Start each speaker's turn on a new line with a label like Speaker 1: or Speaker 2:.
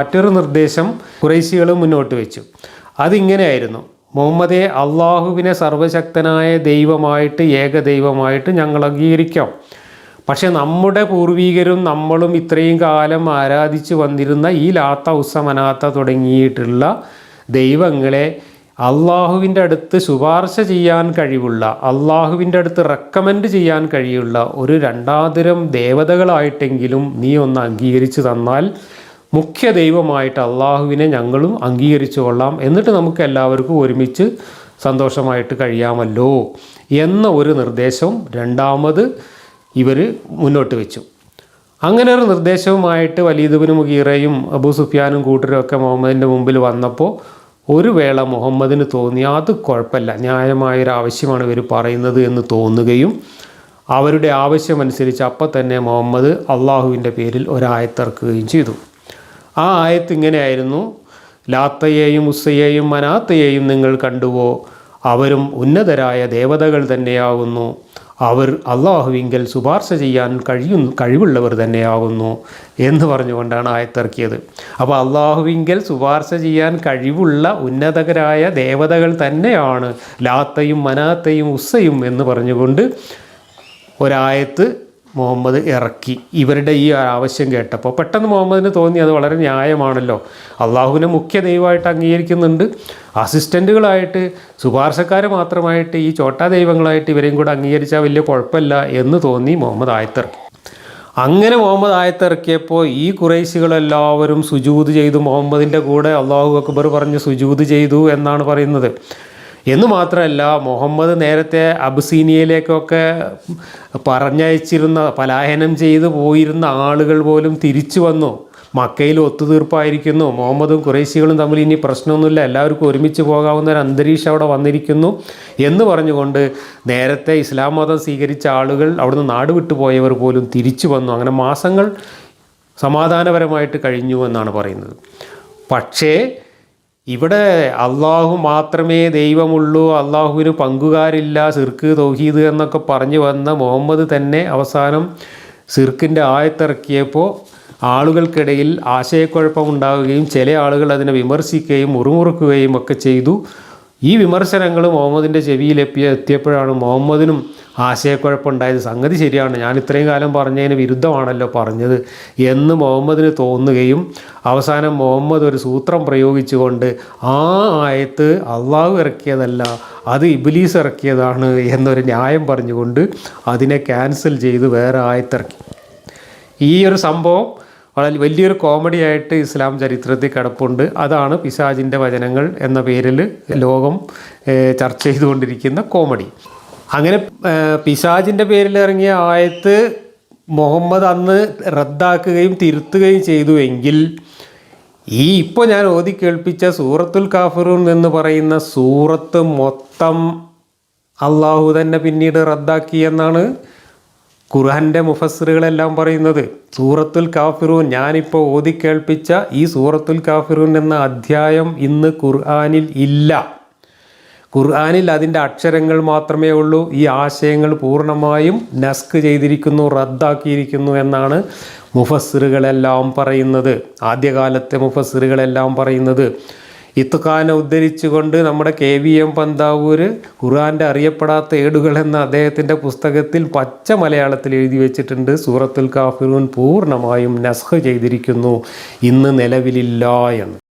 Speaker 1: മറ്റൊരു നിർദ്ദേശം കുറേശികൾ മുന്നോട്ട് വെച്ചു. അതിങ്ങനെയായിരുന്നു. മുഹമ്മദെ അള്ളാഹുവിനെ സർവശക്തനായ ദൈവമായിട്ട് ഏക ദൈവമായിട്ട് ഞങ്ങൾ അംഗീകരിക്കാം. പക്ഷെ നമ്മുടെ പൂർവികരും നമ്മളും ഇത്രയും കാലം ആരാധിച്ചു വന്നിരുന്ന ഈ ലാത്ത ഉസമനാത്ത തുടങ്ങിയിട്ടുള്ള ദൈവങ്ങളെ അള്ളാഹുവിന്റെ അടുത്ത് ശുപാർശ ചെയ്യാൻ കഴിവുള്ള അള്ളാഹുവിന്റെ അടുത്ത് റെക്കമെൻഡ് ചെയ്യാൻ കഴിയുള്ള ഒരു രണ്ടാതിരം ദേവതകളായിട്ടെങ്കിലും നീ ഒന്ന് അംഗീകരിച്ചു തന്നാൽ മുഖ്യ ദൈവമായിട്ട് അള്ളാഹുവിനെ ഞങ്ങളും അംഗീകരിച്ചു കൊള്ളാം എന്നിട്ട് നമുക്ക് എല്ലാവർക്കും ഒരുമിച്ച് സന്തോഷമായിട്ട് കഴിയാമല്ലോ എന്ന ഒരു നിർദ്ദേശവും രണ്ടാമത് ഇവർ മുന്നോട്ട് വെച്ചു. അങ്ങനെ ഒരു നിർദ്ദേശവുമായിട്ട് വലീദുബിന് മുഗീറയും അബൂ സുഫിയാനും കൂട്ടരും ഒക്കെ മുഹമ്മദിന്റെ മുമ്പിൽ വന്നപ്പോൾ ഒരു വേള മുഹമ്മദിന് തോന്നി അത് കുഴപ്പമില്ല ന്യായമായൊരു ആവശ്യമാണ് ഇവർ പറയുന്നത് എന്ന് തോന്നുകയും അവരുടെ ആവശ്യമനുസരിച്ച് അപ്പം തന്നെ മുഹമ്മദ് അള്ളാഹുവിന്റെ പേരിൽ ഒരായത്തിറക്കുകയും ചെയ്തു. ആ ആയത്ത് ഇങ്ങനെയായിരുന്നു. ലാത്തയെയും ഉസ്സയെയും മനാത്തയെയും നിങ്ങൾ കണ്ടുവോ? അവരും ഉന്നതരായ ദേവതകൾ തന്നെയാകുന്നു. അവർ അള്ളാഹുവിങ്കൽ ശുപാർശ ചെയ്യാൻ കഴിയും കഴിവുള്ളവർ തന്നെയാകുന്നു എന്ന് പറഞ്ഞുകൊണ്ടാണ് ആയത്തിറക്കിയത് അപ്പോൾ അള്ളാഹുവിങ്കൽ ശുപാർശ ചെയ്യാൻ കഴിവുള്ള ഉന്നതകരായ ദേവതകൾ തന്നെയാണ് ലാത്തയും മനാത്തയും ഉസ്സയും എന്ന് പറഞ്ഞുകൊണ്ട് ഒരായത്ത് മുഹമ്മദ് ഇറക്കി. ഇവരുടെ ഈ ആവശ്യം കേട്ടപ്പോൾ പെട്ടെന്ന് മുഹമ്മദിന് തോന്നി അത് വളരെ ന്യായമാണല്ലോ. അള്ളാഹുവിനെ മുഖ്യ ദൈവമായിട്ട് അംഗീകരിക്കുന്നുണ്ട്. അസിസ്റ്റന്റുകളായിട്ട് ശുപാർശക്കാർ മാത്രമായിട്ട് ഈ ചോട്ടാ ദൈവങ്ങളായിട്ട് ഇവരെയും കൂടെ അംഗീകരിച്ചാൽ വലിയ കുഴപ്പമില്ല എന്ന് തോന്നി മുഹമ്മദ് ആയത്തിറക്കി. അങ്ങനെ മുഹമ്മദ് ആയത്തിറക്കിയപ്പോൾ ഈ കുറേശികളെല്ലാവരും സുജൂത് ചെയ്തു. മുഹമ്മദിന്റെ കൂടെ അള്ളാഹു അക്ബർ പറഞ്ഞ് സുജൂത് ചെയ്തു എന്നാണ് പറയുന്നത്. എന്ന് മാത്രമല്ല മുഹമ്മദ് നേരത്തെ അബ്സീനിയയിലേക്കൊക്കെ പറഞ്ഞയച്ചിരുന്ന പലായനം ചെയ്തു പോയിരുന്ന ആളുകൾ പോലും തിരിച്ചു വന്നു. മക്കയിൽ ഒത്തുതീർപ്പായിരിക്കുന്നു. മുഹമ്മദും കുറേശികളും തമ്മിൽ ഇനി പ്രശ്നമൊന്നുമില്ല. എല്ലാവർക്കും ഒരുമിച്ച് പോകാവുന്ന ഒരു അന്തരീക്ഷം അവിടെ വന്നിരിക്കുന്നു എന്ന് പറഞ്ഞുകൊണ്ട് നേരത്തെ ഇസ്ലാം മതം സ്വീകരിച്ച ആളുകൾ അവിടുന്ന് നാട് വിട്ടുപോയവർ പോലും തിരിച്ചു വന്നു. അങ്ങനെ മാസങ്ങൾ സമാധാനപരമായിട്ട് കഴിഞ്ഞു എന്നാണ് പറയുന്നത്. പക്ഷേ ഇവിടെ അള്ളാഹു മാത്രമേ ദൈവമുള്ളൂ അള്ളാഹുവിന് പങ്കുകാരില്ല സിർക്ക് തൗഹീദ് എന്നൊക്കെ പറഞ്ഞു വന്ന മുഹമ്മദ് തന്നെ അവസാനം സിർക്കിന്റെ ആയത്തിറക്കിയപ്പോൾ ആളുകൾക്കിടയിൽ ആശയക്കുഴപ്പമുണ്ടാവുകയും ചില ആളുകൾ അതിനെ വിമർശിക്കുകയും മുറുമുറുക്കുകയും ഒക്കെ ചെയ്തു. ഈ വിമർശനങ്ങൾ മുഹമ്മദിന്റെ ചെവിയിൽ എത്തിയ എത്തിയപ്പോഴാണ് മുഹമ്മദിനും ആശയക്കുഴപ്പമുണ്ടായത് സംഗതി ശരിയാണ്. ഞാൻ ഇത്രയും കാലം പറഞ്ഞതിന് വിരുദ്ധമാണല്ലോ പറഞ്ഞത് എന്ന് മുഹമ്മദിന് തോന്നുകയും അവസാനം മുഹമ്മദ് ഒരു സൂത്രം പ്രയോഗിച്ചുകൊണ്ട് ആ ആയത്ത് അള്ളാഹു ഇറക്കിയതല്ല അത് ഇബിലീസ് ഇറക്കിയതാണ് എന്നൊരു ന്യായം പറഞ്ഞുകൊണ്ട് അതിനെ ക്യാൻസൽ ചെയ്ത് വേറെ ആയത്തിറക്കി. ഈ ഒരു സംഭവം വളരെ വലിയൊരു കോമഡിയായിട്ട് ഇസ്ലാം ചരിത്രത്തിൽ കിടപ്പുണ്ട്. അതാണ് പിശാജിന്റെ വചനങ്ങൾ എന്ന പേരിൽ ലോകം ചർച്ച ചെയ്തുകൊണ്ടിരിക്കുന്ന കോമഡി. അങ്ങനെ പിശാജിന്റെ പേരിൽ ഇറങ്ങിയ ആയത്ത് മുഹമ്മദ് അന്ന് റദ്ദാക്കുകയും തിരുത്തുകയും ചെയ്തു എങ്കിൽ ഈ ഇപ്പോൾ ഞാൻ ഓതി കേൾപ്പിച്ച സൂറത്തുൽ കാഫിറൂൻ എന്ന് പറയുന്ന സൂറത്ത് മൊത്തം അള്ളാഹു തന്നെ പിന്നീട് റദ്ദാക്കി എന്നാണ് ഖുർഹാന്റെ മുഫസ്സിറുകളെല്ലാം പറയുന്നത്. സൂറത്തുൽ കാഫിറൂൻ ഞാനിപ്പോൾ ഓതി കേൾപ്പിച്ച ഈ സൂറത്തുൽ കാഫിറൂൻ എന്ന അധ്യായം ഇന്ന് ഖുർആാനിൽ ഇല്ല. ഖുർആനിൽ അതിന്റെ അക്ഷരങ്ങൾ മാത്രമേ ഉള്ളൂ. ഈ ആശയങ്ങൾ പൂർണമായും നസ്ക് ചെയ്തിരിക്കുന്നു റദ്ദാക്കിയിരിക്കുന്നു എന്നാണ് മുഫസ്സിറുകളെല്ലാം പറയുന്നത്. ആദ്യകാലത്തെ മുഫസ്സിറുകളെല്ലാം പറയുന്നത്. ഇത്തുഖാനെ ഉദ്ധരിച്ചുകൊണ്ട് നമ്മുടെ കെ വി എം പന്താവൂർ ഖുർആാന്റെ അറിയപ്പെടാത്ത ഏടുകൾ എന്ന അദ്ദേഹത്തിന്റെ പുസ്തകത്തിൽ പച്ച മലയാളത്തിൽ എഴുതി വെച്ചിട്ടുണ്ട്. സൂറത്തുൽ കാഫിറൂൻ പൂർണമായും നസ്ഹ് ചെയ്തിരിക്കുന്നു. ഇന്ന് നിലവിലില്ല എന്ന്.